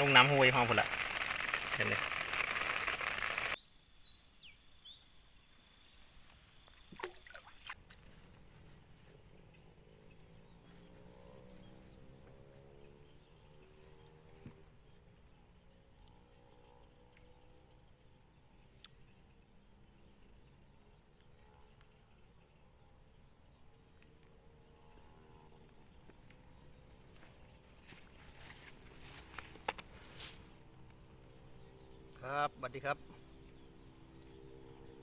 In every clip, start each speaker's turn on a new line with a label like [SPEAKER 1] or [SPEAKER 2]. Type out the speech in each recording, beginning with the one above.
[SPEAKER 1] ลงน้ำห้วยห้องพุ่นละเห็นเลย ครับสวัสดีครับ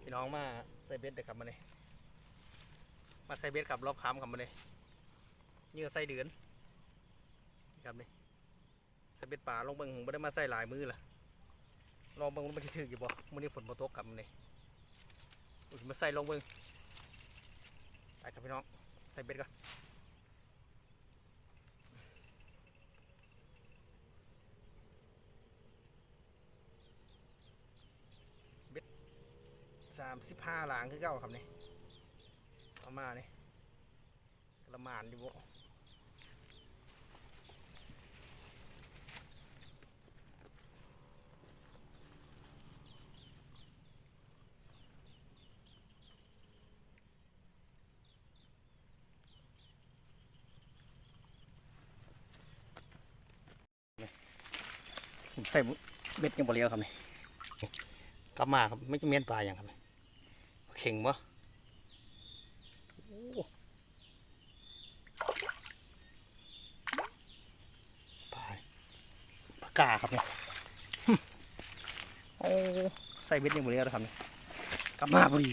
[SPEAKER 1] พี่น้องมาใส่เบ็ดเด็กครับมาเลยมาใส่เบ็ดขับรอบค้ำครับมาเลยเหยื่อใส่เดือนครับนี่ใส่เบ็ดป่าลงเบิ่งไม่ได้มาใส่หลายมือล่ะลองเบิ่งว่ามันจะถึกอยู่บ่มื้อนี้ฝนบ่ตกครับมาเลยอุ้ยมาใส่ลงเบิ่งไปครับพี่น้อง ใส่เบ็ดก่อน สามสิบห้าหลางคือเก้าครับนี่เอามานี่กระมานอยู่บ่ผมใส่เบ็ดยังบ่เลี้ยวครับนี่กลับมาครับไม่จะเมียนปลาอย่างครับนี่ เข่งบ่โอ้ปลาปลากาครับเนี่ยโอ้ใส่เบ็ดยังบ่เลี้ยวแล้วครับเนี่ยกลับมาพอดี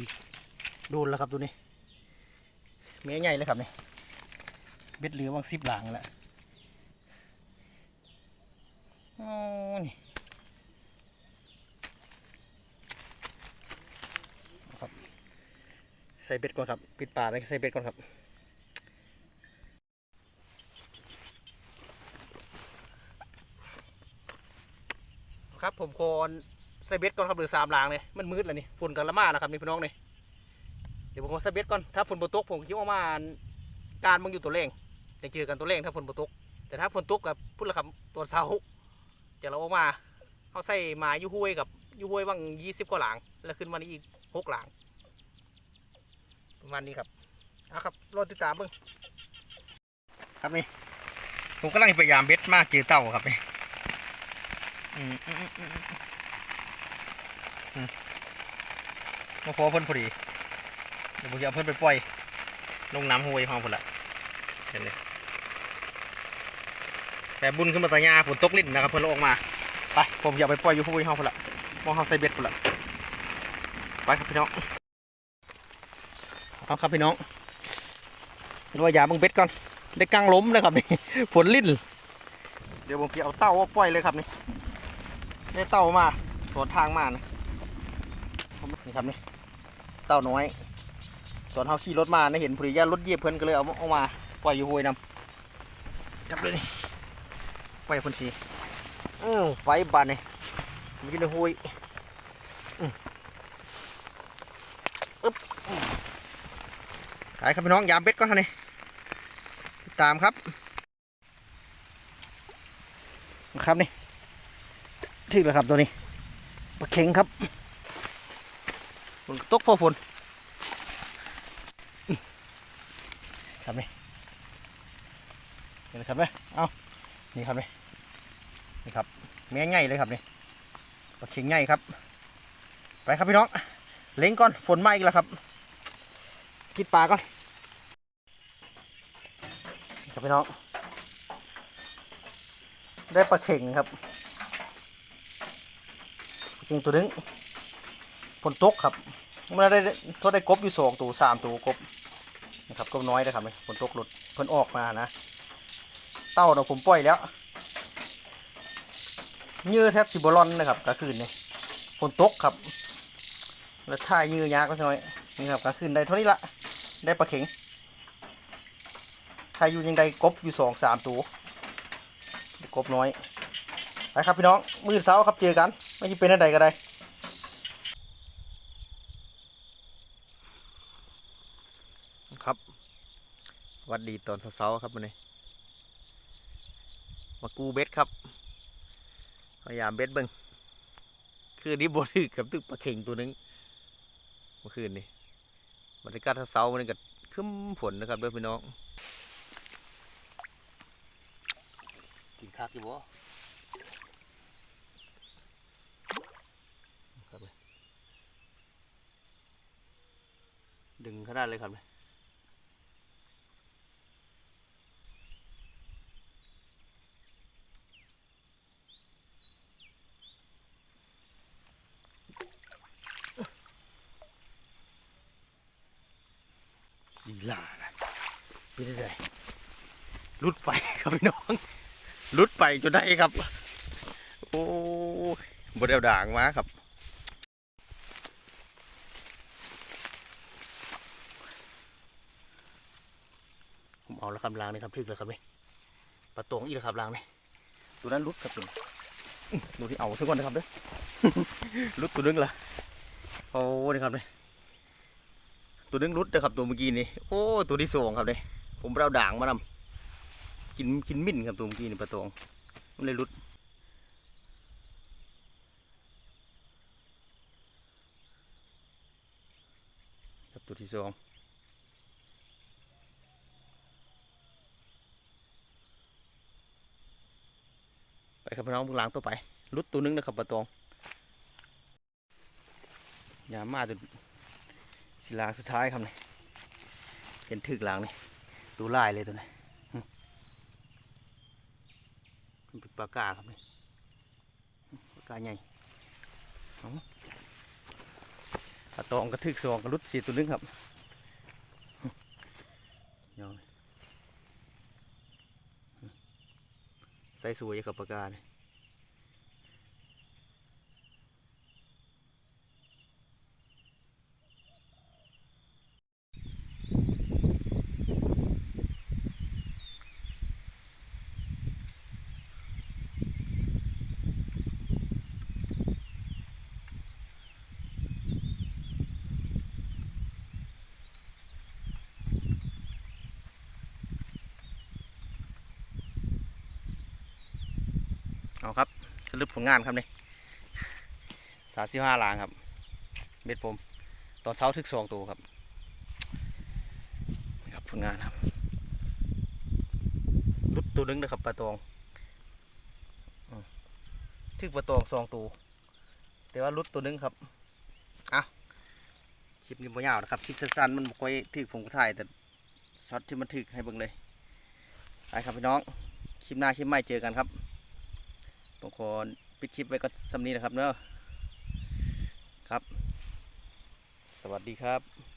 [SPEAKER 1] โดนแล้วครับตัวนี้เมียใหญ่เลยครับเนี่ยเบ็ดเหลือวางสิบหลังแล้วโอ้นี่ ใส่เบ็ดก่อนครับ ปิดปากแล้วใส่เบ็ดก่อนครับครับผมโคนใส่เบ็ดก่อนครับหรือสามหลางเลยมันมืดแล้วนี่ฝุ่นกันละมาแล้วครับนี่พี่น้องนี่เดี๋ยวผมขอใส่เบ็ดก่อนถ้าฝนบตกผมคิดว่ามาการมึงอยู่ตัวเร่งจะเจอกันตัวเร่งถ้าฝนบตก แต่ถ้าฝนตกกับพูดละครับตัวเสาจะเราออกมาเขาใส่มายู่ห้วยกับยู่ห้วยบางยี่สิบกว่าหลางแล้วขึ้นมานี่อีกหกหลาง ประมาณนี้ครับเอาครับรอติดตามเบิ่งครับนี่ผมกำลังพยายามเบ็ดมากเจอเต่าครับนี่มาพอเพิ่นพอดีเดี๋ยวผมจะเอาเพิ่นไปปล่อย ลงน้ำห้วยห้องพุ่นละเห็นเลยแต่บุญขึ้นมาตายาฝนตกลิ้นนะครับเพิ่นลงมาไปผมจะเอาไปปล่อยอยู่ห้วยห้องพุ่นละมองเขาใส่เบ็ดพุ่นละไปครับพี่น้อง เอาครับพี่น้องดูว่ายาบังเบ็ดก่อนได้กลางล้มเลยครับนี่ฝนลิ่นเดี๋ยวผมจะเอาเต้าว่าปล่อยเลยครับนี่ได้เต้ามาสวนทางมานะนี่ครับนี่เต้าน้อยตอนเขาขี่รถมาได้เห็นผุริยารถเยียบเพิ่นก็เลยเอาเอามาปล่อยอยู่ห้วยนำจับเลยนี่ปล่อยเพิ่นสีเออไฟบานนี่มันอยู่ในห้วยอืมอึ๊บ ไปครับพี่น้องยามเบ็ดก่อนท่านี่ตามครับ ครับนี่ถึงแล้วครับตัวนี้ปลาเข็งครับฝนตกพอฝนครับนี่เห็นไหมครับไหมเอานี่ครับนี่นี่ครับแม่ใหญ่เลยครับนี่ปลาเข็งใหญ่ครับ ไปครับพี่น้องเล็งก่อนฝนมาอีกแล้วครับ ปิดปลาก่อนครับพี่น้อง ได้ปลาเข่งครับเข่งตัวนึงฝนตกครับเมื่อได้ทดได้กบอยู่สองตัวสามตัวกบนะครับกบน้อยนะครับฝนตกหลุดเพิ่นออกมานะ เต้าเนาะผมปล่อยแล้วเยื่อแทบสิบลอนนะครับกลางคืนนี่ฝนตกครับ แล้วท่ายื่อยากก็น้อยนี่ครับกลางคืนได้เท่านี้ละ ได้ปลาเข็งใครอยู่ยังไดกบอยู่สองสามตัวกบน้อยไปครับพี่น้องมือเสาครับเจอกัน ไม่ใช่เป็นอะไรก็ได้ครับวัดดีตอนเสาครับวันนี้มากูเบ็ดครับพยายามเบ็ดเบิ้งคือนี้บถือกับตึกปลาเข่งตัวหนึงเมื่อคืนนี่ บรรยากาศเช้าๆมันก็คึ้มฝนนะครับเด้อพี่น้องกินคักอยู่บ่ครับเลยดึงขนาดเลยครับเลย ลีลานะเป็นไงลุดไปครับพี่น้องลุดไปจนได้ครับ โอ้บดเดวด่างมาครับผมเอาแล้วครับล้างนี่ครับทึกเลยครับนี่ปลาตวงอีกแล้วครับล้างนี่ตัวนั้นรุดครับตัวนี้อื้อดูที่เอาซะก่อนนะครับเด้อรุดตัวนึงละโอ้นี่ครับนี่ ตัวนึงรุดนะครับตัวเมื่อกี้นี่โอ้ตัวที่สองครับนี่ผมเอาด่างมานำกินกินมิ่นครับตัวเมื่อกี้นี่ปลาตวงมันเลยรุดครับตัวที่สองไปครับพี่น้องเพิ่งล้างตัวไปรุดตัวนึงนะครับปลาตองอย่ามาจน สิลางสุดท้ายครับนี่เห็นถึกหลังนี่ดูลายเลยตัวนี้มันเป็นปลากาครับนี่ปลากาใหญ่เอาปลาตองกระทึกสองกระรุดสี่ตัวนึงครับยองใส่สวยกับปลากาเนี่ย เอาครับสรุปผลงานครับนี่สามสิบห้าลางครับเม็ดผม ตอนเช้าทึกสองตัวครับ ครับผลงานครับรุดตัวหนึงนะครับปลาตองทึกปลาตองสองตัวแต่ว่ารุดตัวหนึงครับเอาคลิปนี้บ่ยาวนะครับคลิปสั้นๆมันบ่ค่อยถึกผมก็ถ่ายแต่ช็อตที่มันถึกให้เบิ่งเลยไปครับพี่น้อง คลิปหน้าคลิปใหม่เจอกันครับ ต้องขอปิดคลิปไว้ก็สำนี้นะครับเนาะครับ สวัสดีครับ